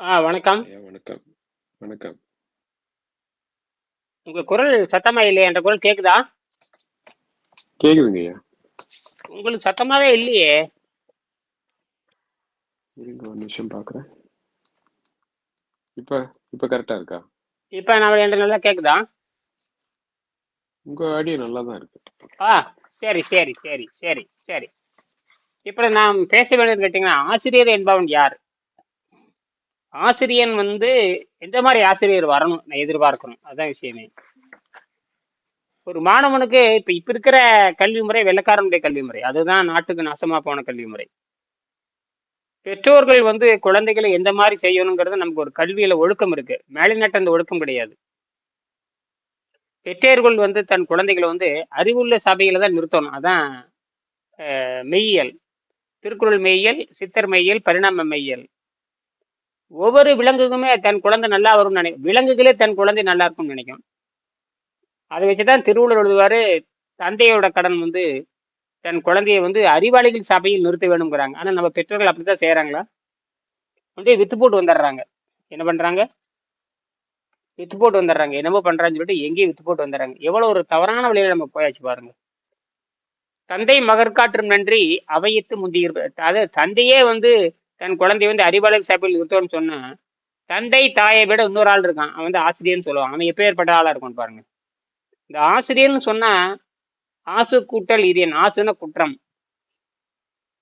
ஆ வணக்கம். ஐயா வணக்கம். வணக்கம். உங்க குரல் சத்தமா இல்லையே! என்ற குரல் கேக்குதா? கேக்குதுங்கய்யா. உங்களுக்கு சத்தமாவே இல்லையே! இருங்க ஒரு நிமிஷம் பார்க்குறேன். இப்ப இப்ப கரெக்ட்டா இருக்கா? இப்ப நான் என்ட்ட நல்லா கேக்குதா? உங்க ஆடியோ நல்லா தான் இருக்கு. ஆ சரி, சரி, சரி, சரி, சரி. இப்ப நாம் பேச வேண்டியது கேட்டீங்கன்னா, ஆசிரியர் என்பவன் யார்? ஆசிரியன் வந்து எந்த மாதிரி ஆசிரியர் வரணும் நான் எதிர்பார்க்கணும் அதான் விஷயமே. ஒரு மாணவனுக்கு இப்ப இப்ப இருக்கிற கல்வி முறை வெள்ளைக்காரனுடைய கல்வி முறை. அதுதான் நாட்டுக்கு நாசமா போன கல்வி முறை. பெற்றோர்கள் வந்து குழந்தைகளை எந்த மாதிரி செய்யணுங்கிறது நமக்கு ஒரு கல்வியில ஒழுக்கம் இருக்கு. மேலைநாட்டு அந்த ஒழுக்கம் கிடையாது. பெற்றோர்கள் வந்து தன் குழந்தைகளை வந்து அறிவுள்ள சபையில தான் நிறுத்தணும். அதான் மெய்யியல். திருக்குறள் மெய்யியல், சித்தர் மெய்யியல், பரிணாம மெய்யியல். ஒவ்வொரு விலங்குக்குமே தன் குழந்தை நல்லா வரும்னு நினைக்கும் விலங்குகளே தன் குழந்தை நல்லா இருக்கும்னு நினைக்கும். அதை வச்சுதான் திருவள்ளுவர் எழுதுவாரு, தந்தையோட கடன் வந்து தன் குழந்தையை வந்து அறிவாளிகள் சபையில் நிறுத்த வேணுங்கிறாங்க ஆனா நம்ம பெற்றோர்கள் அப்படித்தான் செய்யறாங்களா அப்படியே வித்து போட்டு வந்துடுறாங்க. என்ன பண்றாங்க? வித்து போட்டு வந்துடுறாங்க. என்னமோ பண்றான்னு சொல்லிட்டு எங்கேயும் வித்து போட்டு வந்துடுறாங்க. எவ்வளவு ஒரு தவறான வழியில நம்ம போயாச்சு பாருங்க. தந்தை மகற்காற்றும் நன்றி அவையத்து முந்தியிருப்ப அதாவது தந்தையே வந்து தன் குழந்தை வந்து அறிவாளர் சபையில் இருக்கோம்னு சொன்னா, தந்தை தாயை விட இன்னொரு ஆள் இருக்கான். அவன் வந்து ஆசிரியர்னு சொல்லுவான். அவன் எப்பேற்பட்ட ஆளா இருக்கும் பாருங்க. இந்த ஆசிரியர்னு சொன்னா, ஆசு கூட்டல் இரியன். ஆசுன்னா குற்றம்.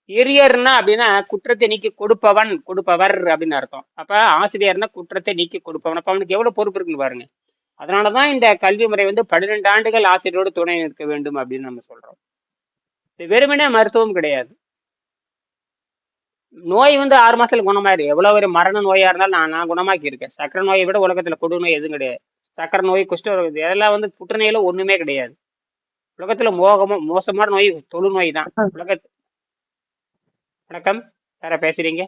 எரியர்னா அப்படின்னா குற்றத்தை நீக்கி கொடுப்பவன், கொடுப்பவர் அப்படின்னு அர்த்தம். அப்ப ஆசிரியர்னா குற்றத்தை நீக்கி கொடுப்பவன். அப்ப அவனுக்கு எவ்வளவு பொறுப்பு இருக்குன்னு பாருங்க. அதனாலதான் இந்த கல்வி முறை வந்து 12 ஆண்டுகள் ஆசிரியரோடு துணை நிற்க வேண்டும் அப்படின்னு நம்ம சொல்றோம். இது வெறுமனே மருத்துவம் கிடையாது. நோய் வந்து 6 மாசத்துல குணமாயிரும். எவ்வளவு ஒரு மரண நோயா இருந்தாலும் நான் நான் குணமாக்கி இருக்கேன். சர்க்கரை நோயை விட உலகத்துல கொடு நோய் எதுவும் கிடையாது. சர்க்கரை நோய், குஷ்டரோகம் இது இதெல்லாம் வந்து புற்றுநோயில ஒண்ணுமே கிடையாது. உலகத்துல மோகமா மோசமான நோய் தொழுநோய் தான். உலகத் வணக்கம். யாரா பேசுறீங்க?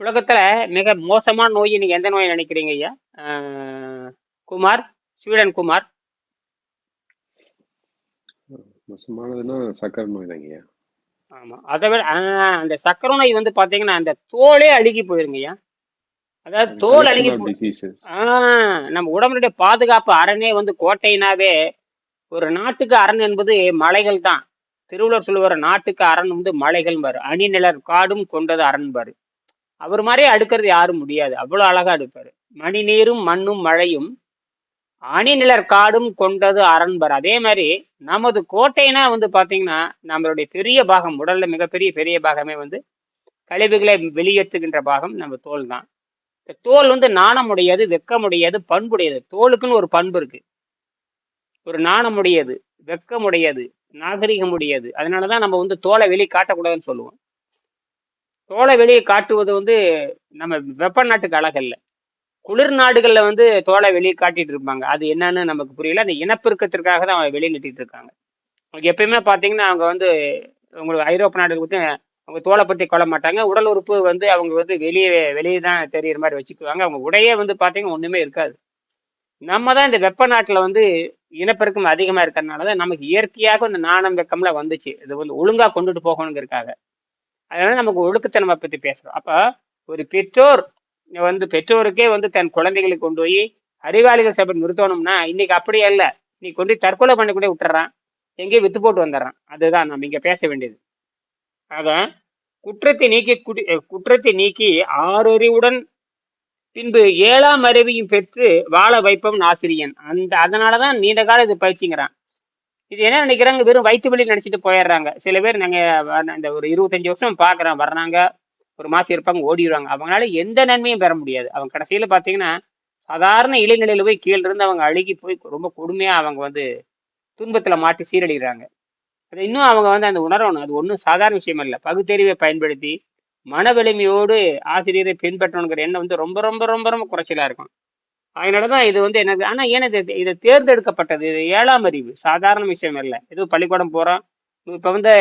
உலகத்துல மிக மோசமான நோய் நீங்க எந்த நோய் நினைக்கிறீங்க ஐயா? குமார், ஸ்வீடன் குமார். மோசமானதுன்னா சர்க்கரை நோய் தாங்கய்யா. ஆமா. அதை விட அந்த சர்க்கரை நோய் வந்து பாத்தீங்கன்னா அந்த தோலே அழுகி போயிருங்கய்யா. அதாவது அது தோல் அழுகி நம்ம உடம்புடைய பாதுகாப்பு அரணே வந்து கோட்டைனாவே ஒரு நாட்டுக்கு அரண் என்பது மலைகள் தான். திருவள்ளுவர் சொல்லுவாரு நாட்டுக்கு அரண் வந்து மலைகள் பாரு. அணிநிலர் காடும் கொண்டது அரண் பாரு. அவர் மாதிரியே அடுக்கிறது யாரும் முடியாது. அவ்வளவு அழகா அடுப்பாரு. மணி நீரும் மண்ணும் மழையும் அணிநிலர் காடும் கொண்டது அரண்பர். அதே மாதிரி நமது கோட்டைனா வந்து பாத்தீங்கன்னா நம்மளுடைய பெரிய பாகம் உடல்ல மிகப்பெரிய பெரிய பாகமே வந்து கழிவுகளை வெளியேற்றுகின்ற பாகம் நம்ம தோல் தான். இந்த தோல் வந்து நாணமுடையது வெக்கமுடையது பண்புடையது. தோலுக்குன்னு ஒரு பண்பு இருக்கு. ஒரு நாணமுடையது வெக்கமுடையது நாகரிகமுடையது. அதனாலதான் நம்ம வந்து தோலை வெளியே காட்டக்கூடாதுன்னு சொல்லுவோம். தோலை வெளியே காட்டுவது வந்து நம்ம வெப்ப நாட்டுக்கு அழகல்ல. குளிர் நாடுகளில் வந்து தோலை வெளியே காட்டிட்டு இருப்பாங்க. அது என்னன்னு நமக்கு புரியல. அந்த இனப்பெருக்கத்திற்காக தான் அவங்க வெளியே நிட்டிட்டு இருக்காங்க. எப்பயுமே பார்த்தீங்கன்னா அவங்க வந்து உங்களுக்கு ஐரோப்பிய நாடுகள் பற்றி அவங்க தோலை பற்றி கொள்ள மாட்டாங்க. உடல் உறுப்பு வந்து அவங்க வந்து வெளியே வெளியே தான் தெரியுற மாதிரி வச்சுக்குவாங்க. அவங்க உடையே வந்து பார்த்தீங்கன்னா ஒன்றுமே இருக்காது. நம்ம தான் இந்த வெப்ப நாட்டில் வந்து இனப்பெருக்கம் அதிகமாக இருக்கிறதுனால தான் நமக்கு இயற்கையாக இந்த நாணம் வெக்கம்லாம் வந்துச்சு. இது வந்து ஒழுங்காக கொண்டுட்டு போகணுங்கிறக்காக அதனால நமக்கு ஒழுக்கத்தை நம்ம பற்றி பேசுகிறோம் அப்போ ஒரு பெற்றோர் வந்து பெற்றோருக்கே வந்து தன் குழந்தைகளை கொண்டு போய் அறிவாளிகள் சபை நிறுத்தணும்னா இன்னைக்கு அப்படியே இல்லை நீ கொண்டு தற்கொலை பண்ணி கூட விட்டுறான். எங்கேயும் வித்து போட்டு வந்துடுறான் அதுதான் நம்ம இங்கே பேச வேண்டியது. ஆக குற்றத்தை நீக்கி குடி குற்றத்தை நீக்கி ஆறறிவுடன் பின்பு ஏழாம் அறிவையும் பெற்று வாழ வைப்பவன் ஆசிரியன். அந்த அதனாலதான் நீண்ட காலம் இது பயிற்சிங்கிறான். இது என்ன நினைக்கிறாங்க? வெறும் வயிற்று வழி நினச்சிட்டு போயிடுறாங்க. சில பேர் நாங்கள் இந்த ஒரு இருபத்தஞ்சி வருஷம் பார்க்குறோம். வர்றாங்க. ஒரு மாசம் இருப்பாங்க ஓடிடுவாங்க அவங்களால எந்த நன்மையும் பெற முடியாது. அவங்க கடைசியில பாத்தீங்கன்னா சாதாரண இளைநிலையில போய் கீழே இருந்து அவங்க அழுகி போய் ரொம்ப கொடுமையா அவங்க வந்து துன்பத்துல மாட்டி சீரழிகிறாங்க. அது இன்னும் அவங்க வந்து அந்த உணரணும். அது ஒன்றும் சாதாரண விஷயம் இல்லை பகுத்தறிவை பயன்படுத்தி மன வலிமையோடு ஆசிரியரை பின்பற்றணுங்கிற எண்ணம் வந்து ரொம்ப ரொம்ப ரொம்ப ரொம்ப குறைச்சலா இருக்கும். அதனாலதான் இது வந்து எனக்கு ஆனா ஏன்னா இது இது தேர்ந்தெடுக்கப்பட்டது? இது ஏழாம் அறிவு. சாதாரண விஷயம் இல்லை ஏதோ பள்ளிக்கூடம் போறோம். இப்ப வந்து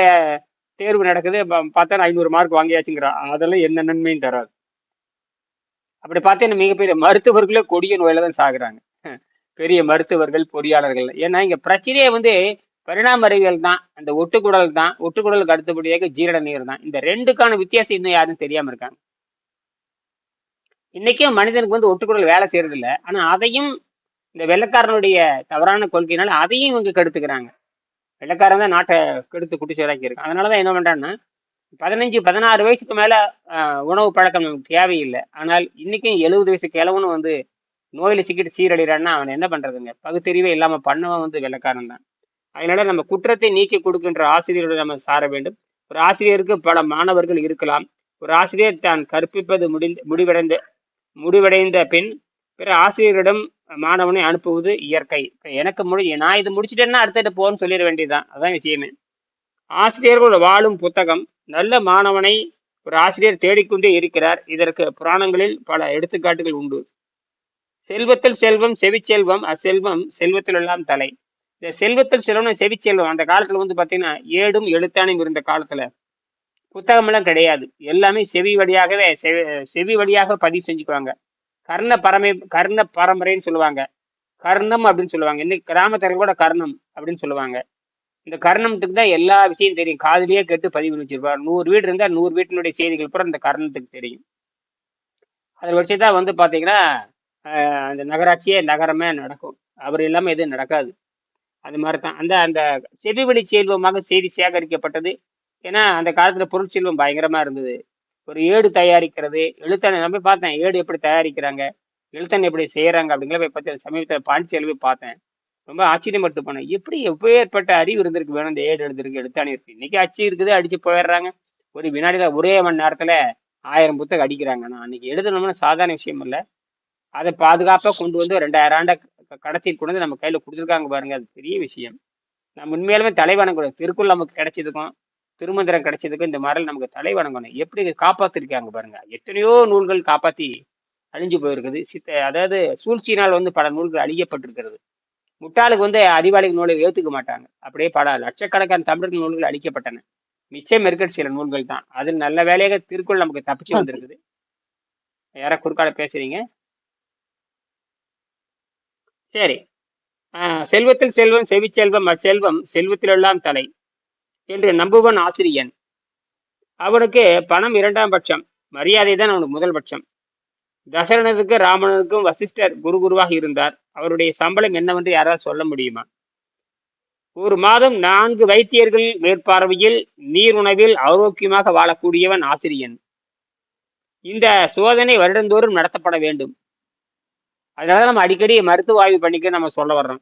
தேர்வு நடக்குது. பார்த்தா ஐநூறு மார்க் வாங்கியாச்சுங்கிறான் அதெல்லாம் எந்த நன்மையும் தராது. அப்படி பார்த்தீங்கன்னா மிகப்பெரிய மருத்துவர்களே கொடிய நோயில தான் சாகுறாங்க. பெரிய மருத்துவர்கள் பொறியாளர்கள். ஏன்னா இங்க பிரச்சனையே வந்து பரிணாம அறிவியல் தான். அந்த ஒட்டுக்குடல் தான். ஒட்டுக்குடலுக்கு அடுத்தபடியாக ஜீரண நீர் தான். இந்த ரெண்டுக்கான வித்தியாசம் இன்னும் யாரும் தெரியாம இருக்காங்க. இன்னைக்கும் மனிதனுக்கு வந்து ஒட்டுக்குடல் வேலை செய்யறது இல்லை ஆனா அதையும் இந்த வெள்ளக்காரனுடைய தவறான கொள்கையினால அதையும் இவங்க கெடுத்துக்கிறாங்க. வெள்ளக்காரன் தான் நாட்டை கெடுத்து குட்டி சோறாக்கி இருக்கான் அதனாலதான் என்ன பண்ணுறான்னா பதினஞ்சு பதினாறு வயசுக்கு மேலே உணவு பழக்கம் நமக்கு தேவையில்லை. ஆனால் இன்னைக்கும் எழுபது வயசு கிழவனும் வந்து நோயில் சிக்கிட்டு சீரழிகிறான்னா அவன் என்ன பண்ணுறதுங்க பகுத்தறிவே இல்லாமல் பண்ணவன் வந்து வெள்ளக்காரன் தான். அதனால நம்ம குற்றத்தை நீக்கி கொடுக்கின்ற ஆசிரியர்களை நம்ம சார வேண்டும். ஒரு ஆசிரியருக்கு பல மாணவர்கள் இருக்கலாம். ஒரு ஆசிரியர் தான் கற்பிப்பது முடிந்து முடிவடைந்த முடிவடைந்த பின் பிற ஆசிரியரிடம் மாணவனை அனுப்புவது இயற்கை. எனக்கு முடி நான் இது முடிச்சிட்டேன்னா அடுத்தட்டு போன்னு சொல்லிட வேண்டியதுதான். அதான் விஷயமே. ஆசிரியர்கள் வாழும் புத்தகம் நல்ல மாணவனை ஒரு ஆசிரியர் தேடிக்கொண்டே இருக்கிறார். இதற்கு புராணங்களில் பல எடுத்துக்காட்டுகள் உண்டு. செல்வத்தில் செல்வம் செவிச்செல்வம் அச்செல்வம் செல்வத்தில் எல்லாம் தலை. இந்த செல்வத்தில் செல்வம் செவிச்செல்வம். அந்த காலத்தில் வந்து பார்த்தீங்கன்னா ஏடும் எழுத்தானும் இருந்த காலத்தில் புத்தகமெல்லாம் கிடையாது. எல்லாமே செவி வழியாகவே செவி செவி வழியாக பதிவு செஞ்சுக்குவாங்க. கர்ண பரமை கர்ண பரம்பரைன்னு சொல்லுவாங்க. கர்ணம் அப்படின்னு சொல்லுவாங்க. இன்னைக்கு கிராமத்தில் கூட கர்ணம் அப்படின்னு சொல்லுவாங்க. இந்த கர்ணத்துக்கு தான் எல்லா விஷயம் தெரியும். காதலியே கேட்டு பதிவு பண்ணி வச்சிருப்பார் நூறு வீடு இருந்தால் நூறு வீட்டினுடைய செய்திகள் பூரா இந்த கர்ணத்துக்கு தெரியும். அதை வச்சு தான் வந்து பார்த்தீங்கன்னா அந்த நகராட்சியே நகரமே நடக்கும். அவர் இல்லாமல் எதுவும் நடக்காது. அது மாதிரி தான் அந்த அந்த செவிவெளி செல்வமாக செய்தி சேகரிக்கப்பட்டது. ஏன்னா அந்த காலத்தில் பொருட்செல்வம் பயங்கரமாக இருந்தது. ஒரு ஏடு தயாரிக்கிறது எழுத்தாணை நான் போய் பார்த்தேன் ஏடு எப்படி தயாரிக்கிறாங்க எழுத்தன் எப்படி செய்யறாங்க அப்படிங்கிற போய் பார்த்து சமீபத்தில் பாண்டிச்சேரி போய் பார்த்தேன். ரொம்ப ஆச்சரியப்பட்டு போனேன். எப்படி எப்பேற்பட்ட அறிவு இருந்திருக்கு வேணும் இந்த ஏடு எழுதிருக்கு எழுத்தாணி இருக்கு இன்னைக்கு அச்சு இருக்குது அடிச்சு போயிடுறாங்க. ஒரு வினாடியில ஒரே மணி நேரத்துல ஆயிரம் புத்தகம் அடிக்கிறாங்க. நான் அன்னைக்கு எழுதணும்னு சாதாரண விஷயம் இல்லை. அதை பாதுகாப்பாக கொண்டு வந்து ரெண்டாயிரம் ஆண்டை கடைசியில் கொண்டு வந்து நம்ம கையில் கொடுத்துருக்காங்க பாருங்க. அது பெரிய விஷயம். நம்ம உண்மையிலுமே தலைவணங்கணும் திருக்குறள் நமக்கு கிடைச்சதுக்கும் திருமந்திரம் கிடைச்சதுக்கு இந்த மாதிரி நமக்கு தலை வணங்கணும். எப்படி இதை காப்பாத்திருக்காங்க பாருங்க. எத்தனையோ நூல்கள் காப்பாத்தி அழிஞ்சு போயிருக்குது. சித்த அதாவது சூழ்ச்சியினால் வந்து பல நூல்கள் அழிக்கப்பட்டிருக்கிறது. முட்டாளுக்கு வந்து அறிவாளிகள் நூலை ஏத்துக்க மாட்டாங்க. அப்படியே பல லட்சக்கணக்கான தமிழர்கள் நூல்கள் அழிக்கப்பட்டன. மிச்சம் இருக்கிற சில நூல்கள் தான். அதில் நல்ல வேலையாக திருக்குறள் நமக்கு தப்பிச்சு வந்திருக்குது. யாரா குறுக்கால பேசுறீங்க? சரி. ஆஹ் செல்வத்தில் செல்வம் செவிச்செல்வம் அச்செல்வம் செல்வத்திலெல்லாம் தலை. என்று நம்புவன் ஆசிரியன். அவனுக்கு பணம் இரண்டாம் பட்சம் மரியாதை தான் அவனுக்கு முதல் பட்சம். தசரனுக்கு ராமனுக்கும் வசிஷ்டர் குரு குருவாக இருந்தார். அவருடைய சம்பளம் என்னவென்று யாரால் சொல்ல முடியுமா? ஒரு மாதம் நான்கு வைத்தியர்கள் மேற்பார்வையில் நீர் உணவில் ஆரோக்கியமாக வாழக்கூடியவன் ஆசிரியன். இந்த சோதனை வருடந்தோறும் நடத்தப்பட வேண்டும். அதனால நம்ம அடிக்கடி மருத்துவ ஆய்வு பண்ணிக்க நம்ம சொல்ல வர்றோம்.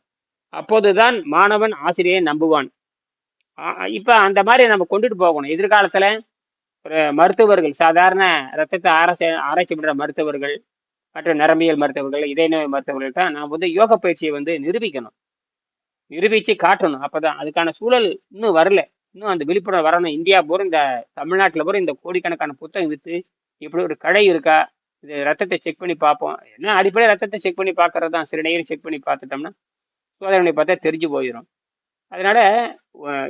அப்போதுதான் மாணவன் ஆசிரியை நம்புவான். இப்போ அந்த மாதிரி நம்ம கொண்டுட்டு போகணும். எதிர்காலத்தில் ஒரு மருத்துவர்கள் சாதாரண ரத்தத்தை ஆராய்ச்சி ஆராய்ச்சி பண்ணுற மருத்துவர்கள் மற்றும் நரம்பியல் மருத்துவர்கள் இதய நோய் மருத்துவர்கள்ட்ட நாம் வந்து யோக பயிற்சியை வந்து நிரூபிக்கணும். நிரூபித்து காட்டணும். அப்போ தான் அதுக்கான சூழல் இன்னும் வரல. இன்னும் அந்த விழிப்புணர்வு வரணும். இந்தியா பூரா இந்த தமிழ்நாட்டில் பூரா இந்த கோடிக்கணக்கான புத்தகம் விற்று இப்படி ஒரு கடை இருக்கா? இது ரத்தத்தை செக் பண்ணி பார்ப்போம். என்ன அடிப்படையில் ரத்தத்தை செக் பண்ணி பார்க்கறது தான் சிறுநீரும் செக் பண்ணி பார்த்துட்டோம்னா சோதனை பார்த்தா தெரிஞ்சு போயிடும் அதனால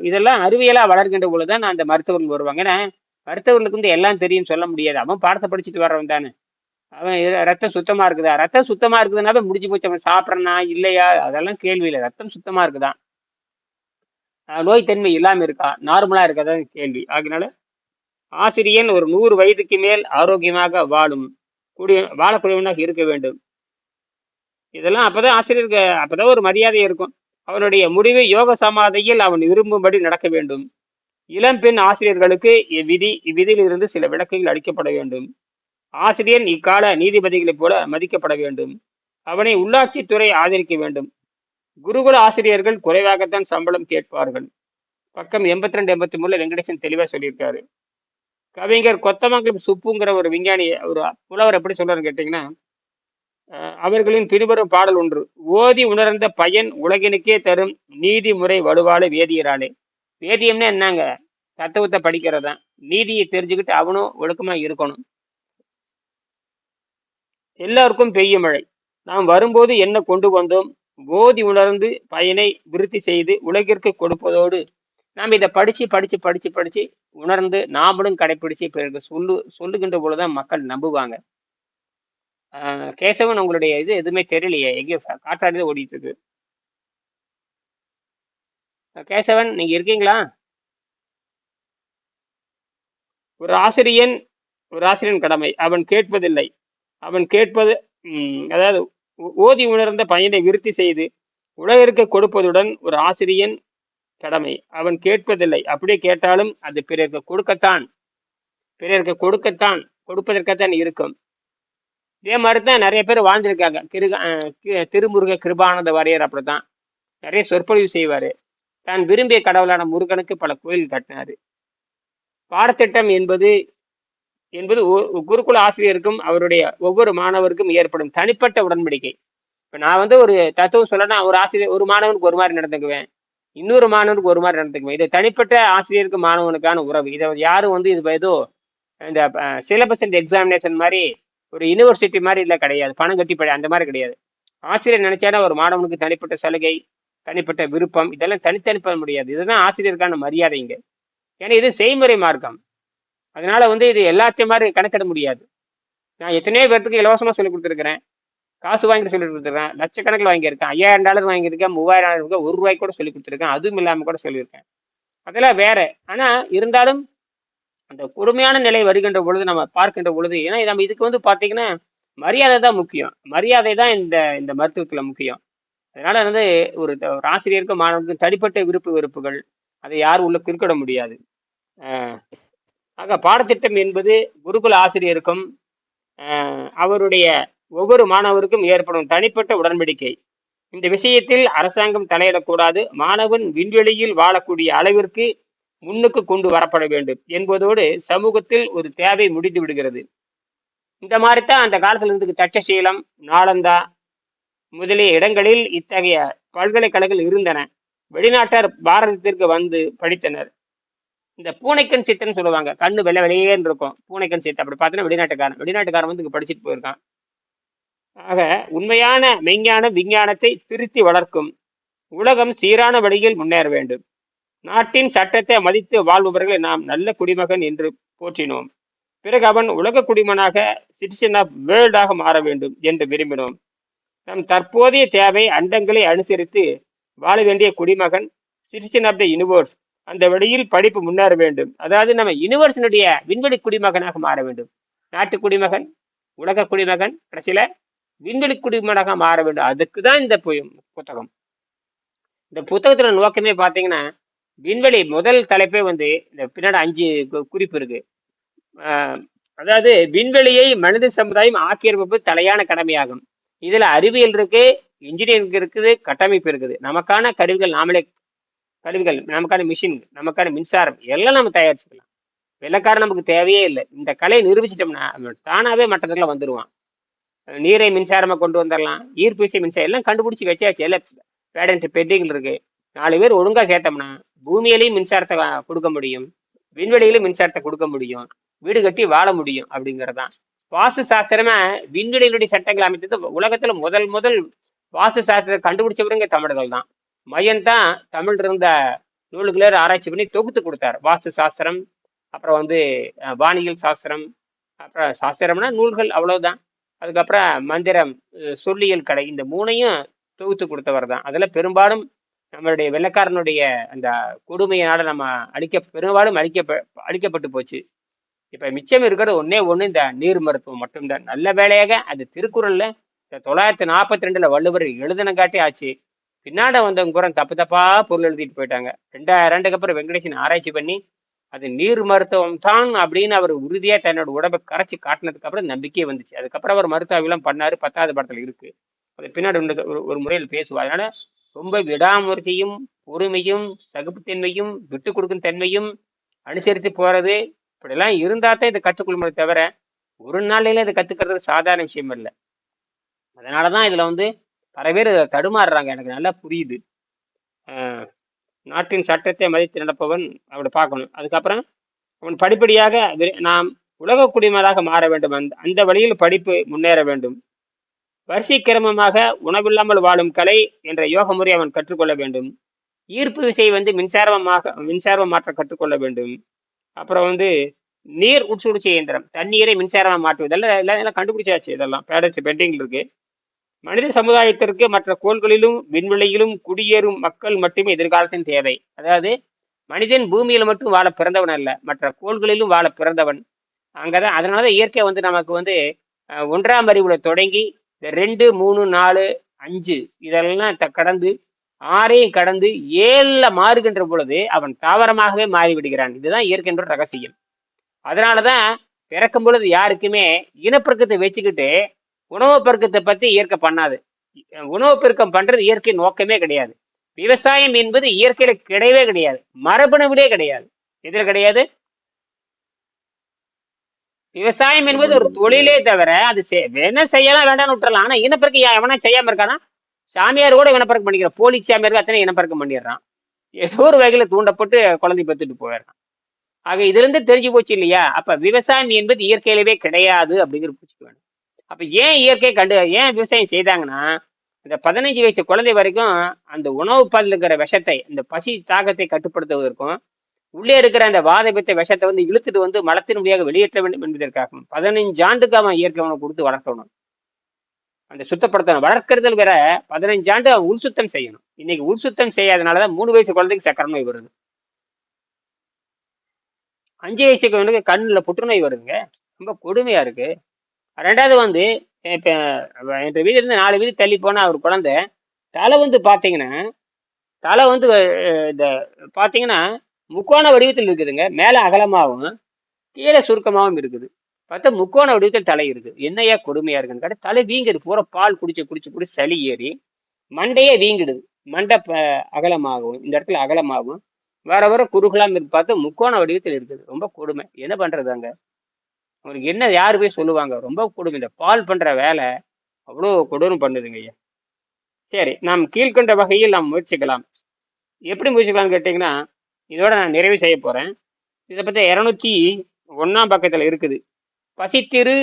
இதெல்லாம் அறிவியலா வளர்கின்ற பொழுதுதான் அந்த மருத்துவர்கள் வருவாங்க. ஏன்னா மருத்துவர்களுக்கு வந்து எல்லாம் தெரியும் சொல்ல முடியாது. அவன் பாடத்தை படிச்சுட்டு வர்றவன் தானே. அவன் ரத்தம் சுத்தமா இருக்குதா? ரத்தம் சுத்தமா இருக்குதுனாவே முடிஞ்சு போச்சு. அவன் சாப்பிட்றனா இல்லையா? அதெல்லாம் கேள்வி இல்லை. ரத்தம் சுத்தமா இருக்குதா? நோய் தன்மை இல்லாமல் இருக்கா? நார்மலா இருக்கதான் கேள்வி. அதனால ஆசிரியன் ஒரு நூறு வயதுக்கு மேல் ஆரோக்கியமாக வாழும் கூடிய வாழக்கூடியவனாக இருக்க வேண்டும். இதெல்லாம் அப்பதான் ஆசிரியருக்கு அப்பதான் ஒரு மரியாதை இருக்கும். அவனுடைய முடிவு யோக சமாதியில் அவன் விரும்பும்படி நடக்க வேண்டும். இளம் பெண் ஆசிரியர்களுக்கு இவ்விதி இவ்விதியிலிருந்து சில விளக்குகள் அளிக்கப்பட வேண்டும். ஆசிரியன் இக்கால நீதிபதிகளைப் போல மதிக்கப்பட வேண்டும். அவனை உள்ளாட்சித்துறை ஆதரிக்க வேண்டும். குருகுல ஆசிரியர்கள் குறைவாகத்தான் சம்பளம் கேட்பார்கள். பக்கம் எண்பத்தி ரெண்டு எண்பத்தி மூணுல வெங்கடேசன் தெளிவாக சொல்லியிருக்காரு. கவிஞர் கொத்தமங்கலம் சுப்புங்கிற ஒரு விஞ்ஞானி ஒரு புலவர் எப்படி சொல்றாரு கேட்டீங்கன்னா அவர்களின் பின்வரும் பாடல் ஒன்று. ஓதி உணர்ந்த பயன் உலகினுக்கே தரும் நீதிமுறை வலுவாள வேதியராலே. வேதியம்னா என்னங்க? தத்துவத்தை படிக்கிறதா? நீதியை தெரிஞ்சுக்கிட்டு அவனும் ஒழுக்கமா இருக்கணும். எல்லாருக்கும் பெய்யும் மழை. நாம் வரும்போது என்ன கொண்டு வந்தோம்? ஓதி உணர்ந்து பயனை விருத்தி செய்து உலகிற்கு கொடுப்பதோடு நாம் இதை படிச்சு படிச்சு படிச்சு படிச்சு உணர்ந்து நாமளும் கடைபிடிச்சு பிறகு சொல்லு சொல்லுகின்ற பொழுதுதான் மக்கள் நம்புவாங்க. கேசவன் உங்களுடைய இது எதுவுமே தெரியலையே. எங்கேயோ கா- காற்றாடிதான் ஓடிட்டு இருக்கு கேசவன் நீங்க இருக்கீங்களா? ஒரு ஆசிரியன் ஒரு ஆசிரியன் கடமை. அவன் கேட்பதில்லை. அவன் கேட்பது அதாவது ஓதி உணர்ந்த பயனை விருத்தி செய்து உலகிற்கு கொடுப்பதுடன் ஒரு ஆசிரியன் கடமை. அவன் கேட்பதில்லை. அப்படியே கேட்டாலும் அது பிறருக்கு கொடுக்கத்தான். பிறருக்கு கொடுக்கத்தான். கொடுப்பதற்குத்தான் இருக்கும். இதே மாதிரி தான் நிறைய பேர் வாழ்ந்திருக்காங்க. திரு திருமுருக கிருபானந்த வாரியர் அப்படித்தான். நிறைய சொற்பொழிவு செய்வார். தான் விரும்பிய கடவுளான முருகனுக்கு பல கோயில் கட்டினார். பாடத்திட்டம் என்பது என்பது குருகுல ஆசிரியருக்கும் அவருடைய ஒவ்வொரு மாணவருக்கும் ஏற்படும் தனிப்பட்ட உடன்படிக்கை. இப்போ நான் வந்து ஒரு தத்துவம் சொல்லனா ஒரு ஆசிரியர் ஒரு மாணவனுக்கு ஒரு மாதிரி நடந்துக்குவேன். இன்னொரு மாணவனுக்கு ஒரு மாதிரி நடந்துக்குவேன். இது தனிப்பட்ட ஆசிரியருக்கு மாணவனுக்கான உறவு. இதை யாரும் வந்து இது ஏதோ இந்த சிலபஸ் அண்ட் எக்ஸாமினேஷன் மாதிரி ஒரு யூனிவர்சிட்டி மாதிரி இல்லை கிடையாது. பணம் கட்டி படி அந்த மாதிரி கிடையாது. ஆசிரியர் நினைச்சாலும் ஒரு மாணவனுக்கு தனிப்பட்ட சலுகை தனிப்பட்ட விருப்பம் இதெல்லாம் தனித்தனி பண்ண முடியாது இதுதான் ஆசிரியருக்கான மரியாதைங்க ஏன்னா இது செய்முறை மார்க்கம். அதனால வந்து இது எல்லாத்தையும் மாதிரி கணக்கிட முடியாது. நான் எத்தனையோ பேர்த்துக்கு இலவசமாக சொல்லி கொடுத்துருக்குறேன். காசு வாங்கிட்டு சொல்லி கொடுத்துருக்கேன் லட்சக்கணக்கில் வாங்கியிருக்கேன். ஐயாயிரம் டாலர் வாங்கியிருக்கேன். மூவாயிரம் டாலர் ஒரு ரூபாய்க்கு கூட சொல்லி கொடுத்துருக்கேன். அதுவும் இல்லாமல் கூட சொல்லியிருக்கேன். அதெல்லாம் வேற. ஆனால் இருந்தாலும் அந்த கொடுமையான நிலை வருகின்ற பொழுது நம்ம பார்க்கின்ற பொழுது ஏன்னா நம்ம இதுக்கு வந்து பார்த்தீங்கன்னா மரியாதை தான் முக்கியம். மரியாதை தான் இந்த இந்த மருத்துவத்தில் முக்கியம். அதனால வந்து ஒரு ஒரு ஆசிரியருக்கும் மாணவருக்கும் தனிப்பட்ட விருப்பு வெறுப்புகள் அதை யாரும் உள்ள குறுக்கிட முடியாது. ஆஹ் ஆக பாடத்திட்டம் என்பது குருகுல ஆசிரியருக்கும் அவருடைய ஒவ்வொரு மாணவருக்கும் ஏற்படும் தனிப்பட்ட உடன்படிக்கை. இந்த விஷயத்தில் அரசாங்கம் தலையிடக்கூடாது. மாணவன் விண்வெளியில் வாழக்கூடிய அளவிற்கு முன்னுக்கு கொண்டு வரப்பட வேண்டும் என்பதோடு சமூகத்தில் ஒரு தேவை முடிந்து விடுகிறது. இந்த மாதிரி தான் அந்த காலத்துல இருந்து தட்சசீலம் நாளந்தா முதலிய இடங்களில் இத்தகைய பல்கலைக்கழகங்கள் இருந்தன. வெளிநாட்டார் பாரதத்திற்கு வந்து படித்தனர். இந்த பூனைக்கண் சித்தன்னு சொல்லுவாங்க. கண்ணு வெள்ளை வெளியேன்னு இருக்கும் பூனைக்கண் சித்தம் அப்படி பார்த்தீங்கன்னா வெளிநாட்டுக்காரன். வெளிநாட்டுக்காரன் வந்து இங்க படிச்சுட்டு போயிருக்கான். ஆக உண்மையான மெய்ஞான விஞ்ஞானத்தை திருத்தி வளர்க்கும் உலகம் சீரான வழியில் முன்னேற வேண்டும். நாட்டின் சட்டத்தை மதித்து வாழ்பவர்களை நாம் நல்ல குடிமகன் என்று போற்றினோம். பிறகு அவன் உலக குடிமனாக சிட்டிசன் ஆஃப் வேர்ல்டாக மாற வேண்டும் என்று விரும்பினோம். நம் தற்போதைய தேவை அண்டங்களை அனுசரித்து வாழ வேண்டிய குடிமகன் சிட்டிசன் ஆஃப் த யூனிவர்ஸ் அந்த வழியில் படிப்பு முன்னேற வேண்டும். அதாவது நம்ம யூனிவர்ஸினுடைய விண்வெளி குடிமகனாக மாற வேண்டும். நாட்டு குடிமகன் உலக குடிமகன் கடைசியில விண்வெளி குடிமகனாக மாற வேண்டும். அதுக்கு தான் இந்த பு- புத்தகம். இந்த புத்தகத்தோட நோக்கமே பார்த்தீங்கன்னா விண்வெளி முதல் தலைப்பே வந்து இந்த பின்னாடி அஞ்சு கு- குறிப்பு இருக்கு. அதாவது விண்வெளியை மனித சமுதாயம் ஆக்கிரமிப்பு தலையான கடமையாகும். இதுல அறிவியல் இருக்கு இன்ஜினியரிங் இருக்குது கட்டமைப்பு இருக்குது. நமக்கான கருவிகள் நாமளே கருவிகள் நமக்கான மிஷின் நமக்கான மின்சாரம் எல்லாம் நம்ம தயாரிச்சுக்கலாம். வெள்ளக்காரன் நமக்கு தேவையே இல்லை. இந்த கலையை நிரூபிச்சிட்டோம்னா தானாவே மட்டத்துல வந்துடுவான் நீரை மின்சாரமா கொண்டு வந்துடலாம். ஈர்ப்பு மின்சாரம் எல்லாம் கண்டுபிடிச்சி வச்சாச்சு. எல்லாம் பேடன்ட் பெட்டிங் இருக்கு. நாலு பேர் ஒழுங்கா சேர்த்தோம்னா பூமியிலையும் மின்சாரத்தை கொடுக்க முடியும். விண்வெளியிலும் மின்சாரத்தை கொடுக்க முடியும். வீடு கட்டி வாழ முடியும் அப்படிங்கறதுதான் வாஸ்து சாஸ்திரமா விண்வெளியினுடைய சட்டங்கள் அமைத்தது உலகத்துல முதல் முதல் வாஸ்து சாஸ்திரத்தை கண்டுபிடிச்சவருங்க தமிழர்கள் தான். மையன் தான் தமிழ் இருந்த நூல்களை ஆராய்ச்சி பண்ணி தொகுத்து கொடுத்தார். வாஸ்து சாஸ்திரம் அப்புறம் வந்து வானியல் சாஸ்திரம் அப்புறம் சாஸ்திரம்னா நூல்கள் அவ்வளவுதான். அதுக்கப்புறம் மந்திரம் சொல்லியல் கடை இந்த மூணையும் தொகுத்து கொடுத்தவர் தான் அதில் பெரும்பாலும் நம்மளுடைய வெள்ளக்காரனுடைய அந்த கொடுமையினால நம்ம அழிக்க பெரும்பாலும் அழிக்க அழிக்கப்பட்டு போச்சு. இப்ப மிச்சம் இருக்கிறது ஒன்னே ஒண்ணு இந்த நீர் மருத்துவம் மட்டும்தான். நல்ல வேலையாக அது திருக்குறள்ல இந்த தொள்ளாயிரத்தி நாற்பத்தி ரெண்டுல வள்ளுவர் எழுதினங்காட்டி ஆச்சு. பின்னாட வந்தவங்க கூட தப்பு தப்பா பொருள் எழுதிட்டு போயிட்டாங்க. ரெண்டாயிரம் ஆண்டுக்கு அப்புறம் வெங்கடேசன் ஆராய்ச்சி பண்ணி அது நீர் மருத்துவம் தான் அப்படின்னு அவர் உறுதியா தன்னோட உடம்பை கரைச்சி காட்டினதுக்கு அப்புறம் நம்பிக்கை வந்துச்சு. அதுக்கப்புறம் அவர் மருத்துவ ஆய்வுலாம் பண்ணாரு பத்தாவது படத்துல இருக்கு. அது பின்னாடி ஒரு ஒரு முறையில் பேசுவார். அதனால ரொம்ப விடாமுயற்சியும் பொறுமையும் சகிப்புத்தன்மையும் விட்டு கொடுக்கும் தன்மையும் அனுசரித்து போறது இப்படிலாம் இருந்தா தான் இதை கற்றுக்கொள்ளுமே தவிர ஒரு நாளையில இதை கத்துக்கிறது சாதாரண விஷயம் இல்லை. அதனாலதான் இதுல வந்து பல பேர் இதை தடுமாறுறாங்க. எனக்கு நல்லா புரியுது. நாட்டின் சட்டத்தை மதித்து நடப்பவன் அப்படி பார்க்கணும். அதுக்கப்புறம் அவன் படிப்படியாக நாம் உலக குடிமகனாக மாற வேண்டும். அந்த அந்த வழியில் படிப்பு முன்னேற வேண்டும். வரிசை கிரமமாக உணவில்லாமல் வாழும் கலை என்ற யோக முறை அவன் கற்றுக்கொள்ள வேண்டும். ஈர்ப்பு விசை வந்து மின்சாரமாக மின்சாரம் மாற்ற கற்றுக்கொள்ள வேண்டும். அப்புறம் வந்து நீர் உட்சுழற்சி இயந்திரம் தண்ணீரை மின்சாரமாக மாற்றுவதெல்லாம் எல்லாம் எல்லாம் கண்டுபிடிச்சாச்சு இதெல்லாம். பேரண்ட்ஸ் பெண்டிங் இருக்கு. மனித சமுதாயத்திற்கு மற்ற கோள்களிலும் விண்வெளியிலும் குடியேறும் மக்கள் மட்டுமே எதிர்காலத்தின் தேவை. அதாவது மனிதன் பூமியில் மட்டும் வாழ பிறந்தவன் அல்ல மற்ற கோள்களிலும் வாழ பிறந்தவன். அங்கதான் அதனாலதான் இயற்கை வந்து நமக்கு வந்து ஒன்றாம் அறிவுல தொடங்கி இந்த ரெண்டு மூணு நாலு அஞ்சு. இதெல்லாம் கடந்து ஆறையும் கடந்து ஏழுல மாறுகின்ற பொழுது அவன் தாவரமாகவே மாறிவிடுகிறான். இதுதான் இயற்கைன்ற ரகசியம். அதனாலதான் பிறக்கும் பொழுது யாருக்குமே இனப்பெருக்கத்தை வச்சுக்கிட்டு உணவு பெருக்கத்தை பத்தி இயற்கை பண்ணாது. உணவு பெருக்கம் பண்றது இயற்கை நோக்கமே கிடையாது. விவசாயம் என்பது இயற்கையில கிடையவே கிடையாது. மரபணுவிலே கிடையாது. எதுல கிடையாது? விவசாயம் என்பது ஒரு தொழிலே தவிர அது செ- வேணா செய்யலாம் வேண்டாம்னு விட்டுறலாம். ஆனா இனப்பெருக்கம் எவனா செய்யாம இருக்கானா? சாமியார் கூட இனப்பெருக்கம் பண்ணிக்கிற போலி சாமியார் அத்தனை இனப்பெருக்கம் பண்ணிடுறான். ஏதோ ஒரு வகையில தூண்டப்பட்டு குழந்தை பெற்றுட்டு போயிடுறான். ஆக இதுல இருந்து தெரிஞ்சு போச்சு இல்லையா? அப்ப விவசாயம் என்பது இயற்கையிலவே கிடையாது அப்படிங்கிற புரிச்சுக்க வேணும். அப்ப ஏன் இயற்கை கண்டு ஏன் விவசாயம் செய்தாங்கன்னா இந்த பதினஞ்சு வயசு குழந்தை வரைக்கும் அந்த உணவு பாலில் இருக்கிற விஷத்தை இந்த பசி தாகத்தை கட்டுப்படுத்துவதற்கும் உள்ளே இருக்கிற அந்த வாதபித்த விஷத்தை வந்து இழுத்துட்டு வந்து மலத்தின் வழியாக வெளியேற்ற வேண்டும் என்பதற்காகவும் பதினஞ்சு ஆண்டுக்கு அவன் இயற்கை அவனை கொடுத்து வளர்க்கணும் அந்த சுத்தப்படுத்தணும் வளர்க்கறதில் வேற பதினைஞ்சு ஆண்டு அவன் உள் சுத்தம் செய்யணும். இன்னைக்கு உள் சுத்தம் செய்யாதனாலதான் மூணு வயசு குழந்தைக்கு சக்கர நோய் வருது. அஞ்சு வயசு குழந்தைக்கு கண்ணுல புற்றுநோய் வருதுங்க. ரொம்ப கொடுமையா இருக்கு. ரெண்டாவது வந்து இப்ப என் வீடு இருந்து நாலு வீடு தள்ளி போன ஒரு குழந்தை தலை வந்து பாத்தீங்கன்னா தலை வந்து இந்த பாத்தீங்கன்னா முக்கோண வடிவத்தில் இருக்குதுங்க. மேலே அகலமாகவும் கீழே சுருக்கமாகவும் இருக்குது. பார்த்தா முக்கோண வடிவத்தில் தலை இருக்குது என்னையா கொடுமையா இருக்குன்னு கேட்டால் தலை வீங்குது. பூரா பால் குடிச்சு குடிச்சு குடிச்சு சளி ஏறி மண்டையே வீங்கிடுது மண்டை ப- அகலமாகவும் இந்த இடத்துல அகலமாகவும் வர வர குறுகலாம் இருக்கு. பார்த்தா முக்கோண வடிவத்தில் இருக்குது. ரொம்ப கொடுமை. என்ன பண்றது அங்க அவனுக்கு என்ன யாரு போய் சொல்லுவாங்க? ரொம்ப கொடுமை. இந்த பால் பண்ற வேலை அவ்வளோ கொடூரம் பண்ணுதுங்க ஐயா. சரி நாம் கீழ்கண்ட வகையில் நாம் முயற்சிக்கலாம். எப்படி முயற்சிக்கலாம்னு கேட்டிங்கன்னா இதோட நான் நிறைவு செய்ய போகிறேன் இதை பற்றி இரநூத்தி ஒன்றாம் பக்கத்தில் இருக்குது. பசித்திரு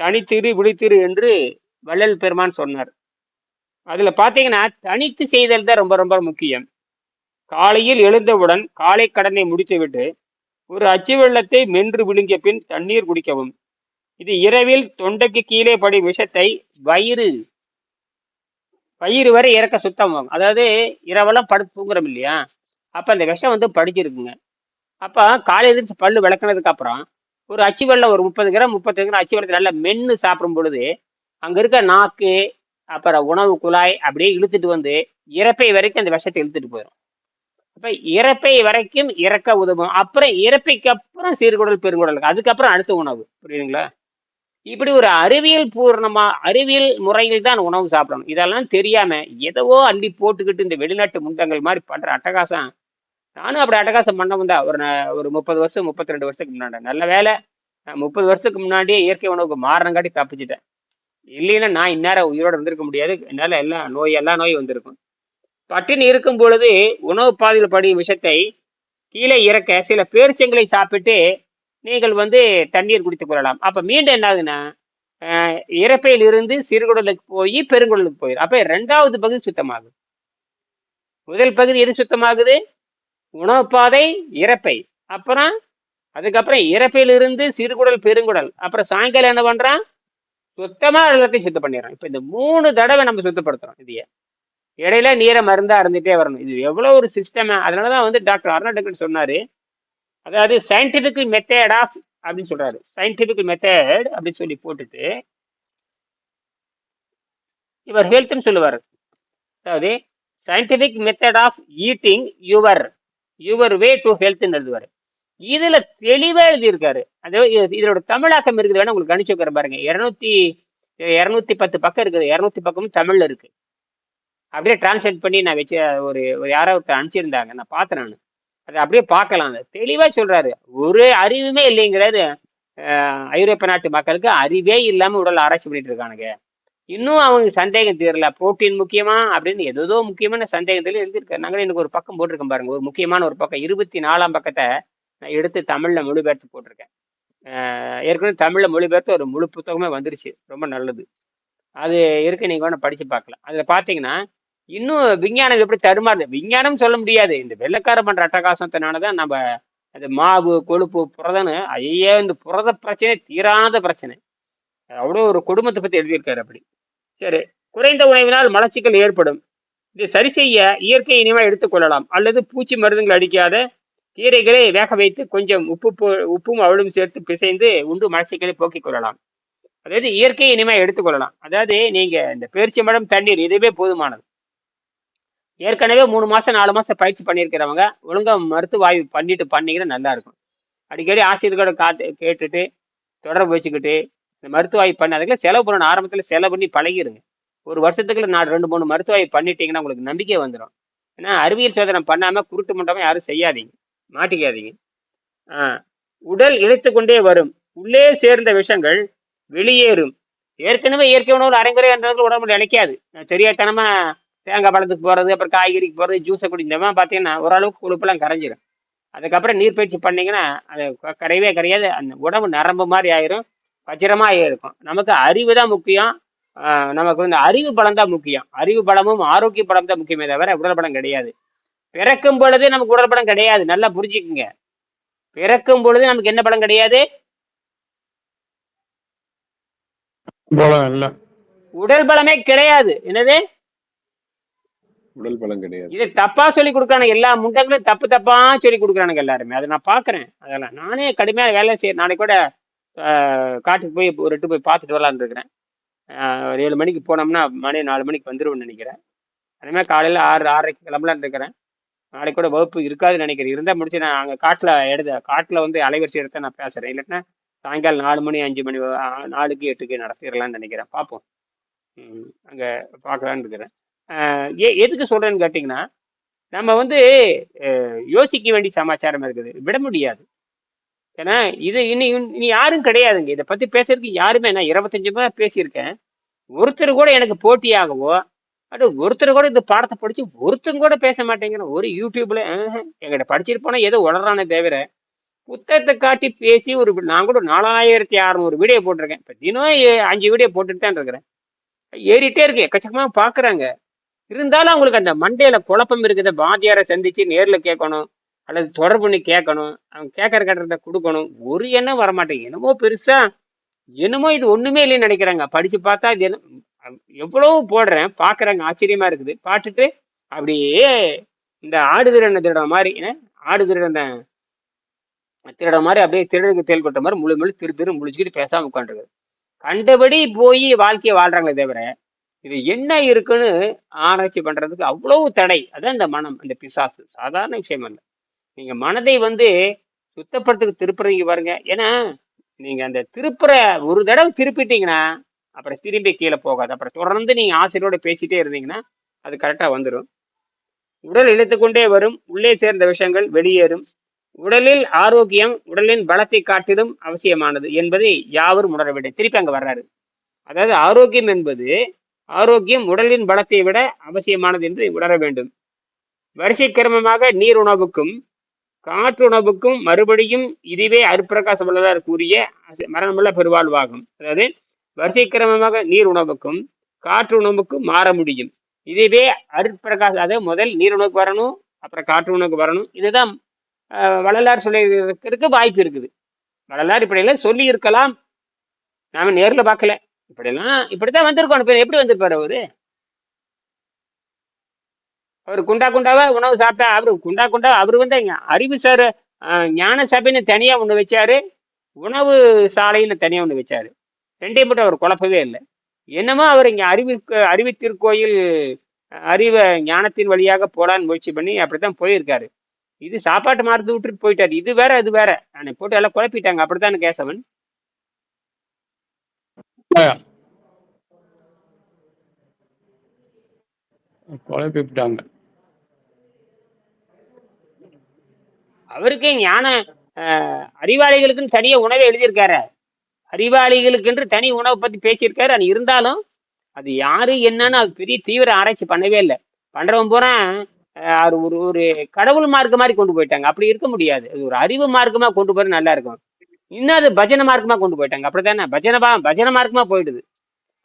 தனித்திரு விழித்திரு என்று வள்ளல் பெருமான் சொன்னார். அதில் பார்த்தீங்கன்னா தனித்து செய்தல் தான் ரொம்ப ரொம்ப முக்கியம். காலையில் எழுந்தவுடன் காலை கடனை முடித்துவிட்டு ஒரு அச்சு வெள்ளத்தை மென்று விழுங்கிய பின் தண்ணீர் குடிக்கவும். இது இரவில் தொண்டைக்கு கீழே படி விஷத்தை வயிறு வயிறு வரை இறக்க சுத்தமாகும். அதாவது இரவெல்லாம் படுத்து தூங்குறோம் இல்லையா? அப்போ அந்த விஷம் வந்து படிச்சிருக்குங்க அப்போ காலையில எழுந்திரிச்சு பல்லு விளக்குனதுக்கு அப்புறம் ஒரு அச்சு வெள்ளம் ஒரு முப்பது கிராம் முப்பத்தஞ்சு கிராம் அச்சு வெள்ளத்தை நல்லா மென்று சாப்பிடும் பொழுது அங்கே இருக்க நாக்கு அப்புறம் உணவு குழாய் அப்படியே இழுத்துட்டு வந்து இறப்பை வரைக்கும் அந்த விஷத்தை இழுத்துட்டு போயிடும் அப்போ இறப்பை வரைக்கும் இறக்க உதவும். அப்புறம் இறப்பைக்கு அப்புறம் சீர்குடல் பெருங்குடல் அதுக்கப்புறம் அடுத்த உணவு. புரியுதுங்களா? இப்படி ஒரு அறிவியல் பூர்ணமா அறிவியல் முறையில் தான் உணவு சாப்பிடணும். இதெல்லாம் தெரியாம எதவோ அள்ளி போட்டுக்கிட்டு இந்த வெளிநாட்டு முண்டங்கள் மாதிரி பண்ற அட்டகாசம் நானும் அப்படி அட்டகாசம் பண்ண வந்தா ஒரு ஒரு முப்பது வருஷம் முப்பத்தி ரெண்டு வருஷத்துக்கு முன்னாடி. நல்ல வேலை. முப்பது வருஷத்துக்கு முன்னாடியே இயற்கை உணவுக்கு மாறினங்காட்டி தப்பிச்சிட்டேன். இல்லைன்னா நான் இந்நேரம் உயிரோடு இருந்திருக்க முடியாது. என்னால் எல்லாம் நோய் எல்லா நோயும் வந்திருக்கும். பட்டினி இருக்கும் பொழுது உணவு பாதையில் படியும் விஷத்தை கீழே இறக்க சில பேரிச்சங்களை சாப்பிட்டு நீங்கள் வந்து தண்ணீர் குடித்துக் கொள்ளலாம். அப்போ மீண்டும் என்ன ஆகுதுன்னா இறப்பையில் இறப்பையிலிருந்து சிறுகுடலுக்கு போய் பெருங்குடலுக்கு போயிடும் அப்போ ரெண்டாவது பகுதி சுத்தமாகுது. முதல் பகுதி எது சுத்தமாகுது? உணவு பாதை இறப்பை. அப்புறம் அதுக்கப்புறம் இறப்பையிலிருந்து சிறுகுடல் பெருங்குடல். அப்புறம் சாயங்காலம் என்ன பண்ணுறான் சுத்தமாக எல்லாத்தையும் சுத்தம் பண்ணிடுறான். இப்போ இந்த மூணு தடவை நம்ம சுத்தப்படுத்துகிறோம் இதைய. இடையில நீரை மருந்தாக இருந்துகிட்டே வரணும். இது எவ்வளோ ஒரு சிஸ்டம் அதனாலதான் வந்து டாக்டர் அருணாடகன் சொன்னார். அதாவது சயின்டிஃபிக் மெத்தட் ஆஃப் அப்படின்னு சொல்கிறாரு சயின்டிஃபிக் மெத்தட் அப்படின்னு சொல்லி போட்டுட்டு இவர் ஹெல்த்னு சொல்லுவார். அதாவது scientific method of eating your your way to ஹெல்த்னு எழுதுவார். இதுல தெளிவா எழுதியிருக்காரு. அதாவது இதோட தமிழாக்கம் இருக்குது வேணா உங்களுக்கு கணிச்சு வைக்கிற பாருங்க. இருநூத்தி இரநூத்தி பத்து பக்கம் இருக்குது. இரநூத்தி பக்கமும் தமிழ்ல இருக்கு. அப்படியே டிரான்ஸ்லேட் பண்ணி நான் வச்சு ஒரு யாரோ ஒருத்தர் அனுப்பிச்சிருந்தாங்க. நான் பார்த்தேன் நான். அதை அப்படியே பார்க்கலாம். அதை தெளிவாக சொல்றாரு. ஒரு அறிவுமே இல்லைங்கிறாரு ஐரோப்பிய நாட்டு மக்களுக்கு அறிவே இல்லாமல் உடல் ஆராய்ச்சி பண்ணிட்டு இருக்கானுங்க. இன்னும் அவங்களுக்கு சந்தேகம் தீரல. புரோட்டீன் முக்கியமா? அப்படின்னு ஏதோ முக்கியமான சந்தேகத்துல எழுதியிருக்காரு. நாங்களே எனக்கு ஒரு பக்கம் போட்டிருக்கோம் பாருங்க. ஒரு முக்கியமான ஒரு பக்கம். இருபத்தி நாலாம் பக்கத்தை நான் எடுத்து தமிழ்ல மொழிபெயர்த்து போட்டிருக்கேன். ஏற்கனவே தமிழ்ல மொழிபெயர்த்து ஒரு முழு புத்தகமே வந்துருச்சு. ரொம்ப நல்லது. அது இருக்கு. நீங்க வேணா படிச்சு பார்க்கலாம். அதுல பாத்தீங்கன்னா இன்னும் விஞ்ஞானம் எப்படி தடுமாறுது? விஞ்ஞானம் சொல்ல முடியாது. இந்த வெள்ளக்கார பண்ற அட்டகாசத்தினாலதான் நம்ம அந்த மாவு கொழுப்பு புரதன்னு ஐயே இந்த புரத பிரச்சனை தீராத பிரச்சனை. அவ்வளோ ஒரு குடும்பத்தை பத்தி எழுதியிருக்காரு அப்படி. சரி. குறைந்த உணவினால் மலச்சிக்கல் ஏற்படும். இதை சரி செய்ய இயற்கை இனிமை எடுத்துக்கொள்ளலாம் அல்லது பூச்சி மருந்துகள் அடிக்காத கீரைகளை வேக வைத்து கொஞ்சம் உப்பு போ- உப்பும் அவளும் சேர்த்து பிசைந்து உண்டு மலச்சிக்கலை போக்கிக் கொள்ளலாம். அதாவது இயற்கை இனிமை எடுத்துக்கொள்ளலாம் அதாவது நீங்க இந்த பேரிச்சம்பழம் தண்ணீர் இதுவே போதுமானது. ஏற்கனவே மூணு மாசம் நாலு மாசம் பயிற்சி பண்ணியிருக்கிறவங்க ஒழுங்கா மருத்துவ ஆய்வு பண்ணிட்டு பண்ணீங்கன்னா நல்லா இருக்கும். அடிக்கடி ஆசிரியர்களோட காத்து கேட்டுட்டு தொடர்பு வச்சுக்கிட்டு இந்த மருத்துவாய் பண்ண அதுக்குள்ள செலவு பண்ணணும். ஆரம்பத்தில் செலவு பண்ணி பழகிருங்க. ஒரு வருஷத்துக்குள்ள நான் ரெண்டு மூணு மருத்துவாய் பண்ணிட்டீங்கன்னா உங்களுக்கு நம்பிக்கை வந்துடும் ஏன்னா அறிவியல் சோதனை பண்ணாமல் குருட்டு மண்டபம் யாரும் செய்யாதீங்க. மாட்டிக்காதீங்க. ஆ, உடல் இழுத்து கொண்டே வரும். உள்ளே சேர்ந்த விஷங்கள் வெளியேறும். ஏற்கனவே இயற்கை உணவு அரைங்குறை இருந்ததுக்கு உடம்பு இழைக்காது தெரியாதனமா தேங்காய் பழத்துக்கு போகிறது அப்புறம் காய்கறிக்கு போகிறது ஜூஸை குடிந்தவன் பார்த்தீங்கன்னா ஓரளவுக்கு கொழுப்பெல்லாம் கரைஞ்சிடும் அதுக்கப்புறம் நீர் பயிற்சி பண்ணிங்கன்னா அது க- கரையவே கரையாது. அந்த உடம்பு நரம்பு மாதிரி ஆயிரும். வச்சிரமா இருக்கும். நமக்கு அறிவு தான் முக்கியம். ஆஹ் நமக்கு வந்து அறிவு பலம் தான் முக்கியம். அறிவு பலமும் ஆரோக்கிய பலம் தான் முக்கியமே தவிர உடல் பலம் கிடையாது. பிறக்கும் பொழுது நமக்கு உடல் பலம் கிடையாது. நல்லா புரிஞ்சுக்குங்க. பிறக்கும் பொழுது நமக்கு என்ன பலம் கிடையாது? உடல் பலமே கிடையாது. என்னது? உடல் பலம் கிடையாது. இதை தப்பா சொல்லி கொடுக்குறானுங்க. எல்லா முண்டங்களும் தப்பு தப்பா சொல்லி கொடுக்குறானுங்க எல்லாருமே. அதை நான் பாக்குறேன் அதெல்லாம். நானே கடுமையா வேலை செய்ய நாளைக்கு கூட காட்டுக்கு போய் ஒரு எட்டு போய் பார்த்துட்டு வரலான்னு இருக்கிறேன். ஒரு ஏழு மணிக்கு போனோம்னா மணி நாலு மணிக்கு வந்துருவேன்னு நினைக்கிறேன். அதே மாதிரி காலையில ஆறு ஆறரைக்கு கிளம்பலான்னு இருக்கிறேன். நாளைக்கு கூட வகுப்பு இருக்காதுன்னு நினைக்கிறேன். இருந்தால் முடிச்சு நான் அங்கே காட்டில் எடுத்த காட்டில் வந்து அலைவரிசை எடுத்து நான் பேசுகிறேன் இல்லைன்னா சாயங்காலம் நாலு மணி அஞ்சு மணி நாலுக்கு எட்டுக்கு நடத்திடலான்னு நினைக்கிறேன். பார்ப்போம். அங்கே பார்க்கலான்னு இருக்கிறேன். ஏ எதுக்கு சொல்கிறேன்னு கேட்டிங்கன்னா நம்ம வந்து யோசிக்க வேண்டிய சமாச்சாரம் இருக்குது. விட முடியாது. ஏன்னா இது இனி இனி யாரும் கிடையாதுங்க. இதை பத்தி பேசுறதுக்கு யாருமே நான் இருபத்தஞ்சு பேர் பேசியிருக்கேன். ஒருத்தர் கூட எனக்கு போட்டியாகவோ அப்படி ஒருத்தர் கூட இந்த பாடத்தை படிச்சு ஒருத்தங்க கூட பேச மாட்டேங்கிறோம் ஒரு யூடியூப்ல எங்கிட்ட படிச்சிட்டு போனா ஏதோ உளறானே தவிர புத்தகத்தை காட்டி பேசி ஒரு நான் கூட நாலாயிரத்தி அறநூறு வீடியோ போட்டிருக்கேன். இப்போ தினம் அஞ்சு வீடியோ போட்டுட்டு தான் இருக்கிறேன். ஏறிட்டே இருக்கு எக்கச்சக்கமாக பார்க்குறாங்க இருந்தாலும் அவங்களுக்கு அந்த மண்டையில குழப்பம் இருக்குது பாத்தியாரை சந்திச்சு நேரில் கேட்கணும். அல்லது தொடர்பு பண்ணி கேட்கணும் அவங்க கேட்கற கட்டத்தை கொடுக்கணும் ஒரு எண்ணம் வரமாட்டேங்க என்னமோ பெருசா? என்னமோ இது ஒண்ணுமே இல்லைன்னு நினைக்கிறாங்க. படிச்சு பார்த்தா இது என்ன எவ்வளவு போடுறேன் பாக்குறாங்க ஆச்சரியமா இருக்குது. பார்த்துட்டு அப்படியே இந்த ஆடு திருட திருட மாதிரி ஏன்னா ஆடு திருட திருட மாதிரி அப்படியே திருடனுக்கு தேல் கொட்ட மாதிரி முழு முழு திரு திரு முழிச்சுக்கிட்டு பேசாம உட்காந்துருக்குது கண்டபடி போய் வாழ்க்கையை வாழ்றாங்களே தவிர இது என்ன இருக்குன்னு ஆராய்ச்சி பண்றதுக்கு அவ்வளவு தடை. அதான் இந்த மனம் இந்த பிசாசு. சாதாரண விஷயம் இல்லை நீங்க மனதை வந்து சுத்தப்படுத்துக்கு திருப்புறீங்க பாருங்க. ஏன்னா நீங்க அந்த திருப்புற ஒரு தடவை திருப்பிட்டீங்கன்னா அப்புறம் திரும்பி கீழே போகாது. அப்புறம் தொடர்ந்து நீங்க ஆசிரியரோட பேசிட்டே இருந்தீங்கன்னா அது கரெக்டா வந்துடும் உடல் இழுத்து கொண்டே வரும். உள்ளே சேர்ந்த விஷயங்கள் வெளியேறும். உடலில் ஆரோக்கியம் உடலின் பலத்தை காட்டிலும் அவசியமானது என்பதை யாவரும் உணர வேண்டும் திருப்பி அங்க வர்றாரு. அதாவது ஆரோக்கியம் என்பது ஆரோக்கியம் உடலின் பலத்தை விட அவசியமானது என்று உணர வேண்டும். வரிசை கிரமமாக நீர் உணவுக்கும் காற்று உணவுக்கும் மறுபடியும் இதுவே அருப்பிரகாச வல்லதார் கூறிய மரணமுள்ள பெருவாழ்வாகும். அதாவது வரிசை கிரமமாக நீர் உணவுக்கும் காற்று உணவுக்கும் மாற முடியும். இதுவே அருட்பிரகாச அதாவது முதல் நீர் உணவுக்கு வரணும் அப்புறம் காற்று உணவுக்கு வரணும். இதுதான் வள்ளலார் சொல்லியிருக்கிறதுக்கு வாய்ப்பு இருக்குது. வள்ளலார் இப்படியெல்லாம் சொல்லி இருக்கலாம் நாம நேரில் பார்க்கல. இப்படியெல்லாம் இப்படித்தான் வந்திருக்கோம். எப்படி வந்திருப்பாரு அவரு? அவர் குண்டா குண்டாவா உணவு சாப்பிட்டா அவரு குண்டா குண்டா அவர் வந்து அறிவு சார் ஞான சபைன்னு தனியா ஒண்ணு வச்சாரு. உணவு சாலைன்னு தனியா ஒண்ணு வச்சாரு. ரெண்டையும் மட்டும் அவர் குழப்பவே இல்லை. என்னமோ அவர் இங்க அறிவு அறிவு திருக்கோயில் அறிவை ஞானத்தின் வழியாக போலான்னு முயற்சி பண்ணி அப்படித்தான் போயிருக்காரு. இது சாப்பாட்டு மாறுது விட்டுட்டு போயிட்டாரு. இது வேற அது வேற. நான் போட்டு எல்லாம் குழப்பிட்டாங்க. அப்படித்தானே கேசவன்? குழப்பிட்டாங்க அவருக்கு ஞான அறிவாளிகளுக்குன்னு தனியாக உணவை எழுதியிருக்காரு. அறிவாளிகளுக்கென்று தனி உணவை பத்தி பேசியிருக்காரு. அது இருந்தாலும் அது யாரு என்னன்னு அது பெரிய தீவிர ஆராய்ச்சி பண்ணவே இல்லை. பண்றவன் பூரா அஹ், அது ஒரு ஒரு கடவுள் மார்க்க மாதிரி கொண்டு போயிட்டாங்க. அப்படி இருக்க முடியாது. அது ஒரு அறிவு மார்க்கமா கொண்டு போறது நல்லா இருக்கும். இன்னும் அது பஜனை மார்க்கமா கொண்டு போயிட்டாங்க. அப்படித்தானே? பஜனபா பஜனை மார்க்கமா போயிடுது.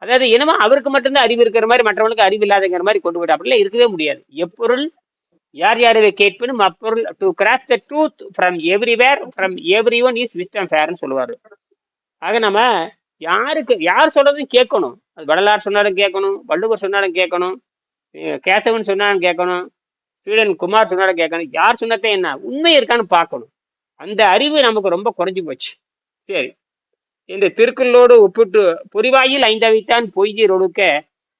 அதாவது என்னமோ அவருக்கு மட்டும்தான் அறிவு இருக்கிற மாதிரி மற்றவங்களுக்கு அறிவு இல்லாதங்கிற மாதிரி கொண்டு போயிட்டு அப்படிலாம் இருக்கவே முடியாது. எப்பொருள் யார் யாரை கேட்பினும் அப்பொருள் to craft the truth from everywhere from every one is wisdom ஃபேர்னு சொல்லுவார். ஆக நம்ம யாருக்கு யார் சொல்கிறதும் கேட்கணும். அது வள்ளலார் சொன்னாலும் கேட்கணும் வள்ளுவர் சொன்னாலும் கேட்கணும் கேசவன் சொன்னாலும் கேட்கணும் ஸ்ரீடன் குமார் சொன்னாலும் கேட்கணும். யார் சொன்னதே என்ன? உண்மை இருக்கான்னு பார்க்கணும். அந்த அறிவு நமக்கு ரொம்ப குறைஞ்சி போச்சு. சரி. இந்த திருக்குறளோடு ஒப்பிட்டு பொறிவாயில் ஐந்தவித்தான் பொய்தீர் ஒழுக்க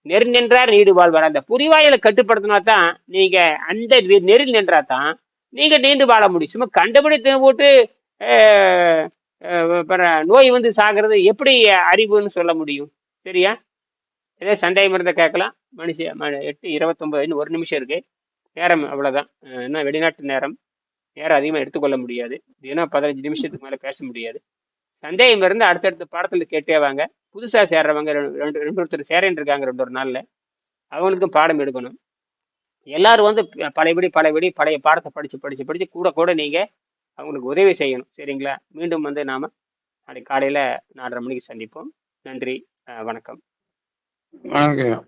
நெரு நின்றார் நீடு வாழ்வார். அந்த புரிவாயில கட்டுப்படுத்தினா தான் நீங்க அந்த நெ- நின்றா தான் நீங்க நீண்டு வாழ முடியும். சும்மா கண்டுபிடி போட்டு நோய் வந்து சாகிறது எப்படி அறிவுன்னு சொல்ல முடியும்? சரியா? ஏதோ சந்தேகம் இருந்தால் கேட்கலாம். மனுஷன் ம- எட்டு இருபத்தொம்பது இன்னும் ஒரு நிமிஷம் இருக்கு. நேரம் அவ்வளோதான் இன்னும் வெளிநாட்டு நேரம். நேரம் அதிகமாக எடுத்துக்கொள்ள முடியாது. ஏன்னா பதினஞ்சு நிமிஷத்துக்கு மேலே பேச முடியாது. சந்தேகம் இருந்து அடுத்தடுத்த பாடத்தில் கேட்டே வாங்க. புதுசாக சேர்றவங்க ரெண்டு ரெண்டு ரெண்டு ஒருத்தர் சேரன் இருக்காங்க ரெண்டு ஒரு நாளில். அவங்களுக்கும் பாடம் எடுக்கணும். எல்லாரும் வந்து பழையபடி பழையபடி பழைய பாடத்தை படித்து படித்து படித்து கூட கூட நீங்கள் அவங்களுக்கு உதவி செய்யணும். சரிங்களா? மீண்டும் வந்து நாம் நாளைக்கு காலையில் நாலரை மணிக்கு சந்திப்போம். நன்றி வணக்கம். வணக்கம்.